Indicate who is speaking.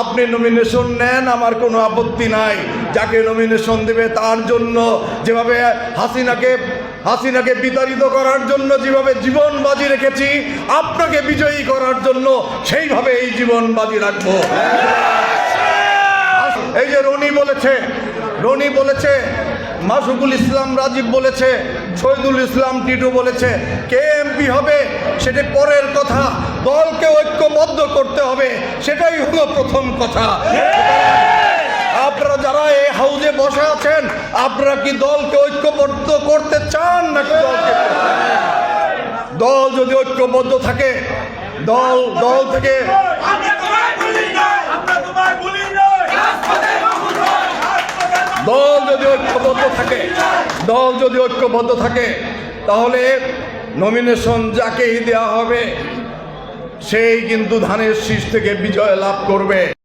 Speaker 1: আপনি নমিনেশন নেন, আমার কোনো আপত্তি নাই। যাকে নমিনেশন দেবে তার জন্য যেভাবে হাসিনাকে হাসিনাকে বিতাড়িত করার জন্য যেভাবে জীবন বাজি রেখেছি, আপনাকে বিজয়ী করার জন্য সেইভাবে এই জীবন বাজি রাখব। এই যে রনি বলেছে রনি বলেছে মাসুকুল ইসলাম রাজীব বলেছে, শহীদুল ইসলাম টিটু বলেছে, কে এমপি হবে সেটা পরের কথা। দলকে ঐক্যবদ্ধ করতে প্রথম কথা। আপনারা যারা এই হাউজে বসে আছেন, আপনারা কি দলকে ঐক্যবদ্ধ করতে চান নাকি দল যদি ঐক্যবদ্ধ থাকে, দল দল থেকে দল যদি ঐক্যবদ্ধ থাকে, দল যদি ঐক্যবদ্ধ থাকে, তাহলে নমিনেশন যাকেই দেওয়া হবে সেই কিন্তু ধানের শীষ থেকে বিজয় লাভ করবে।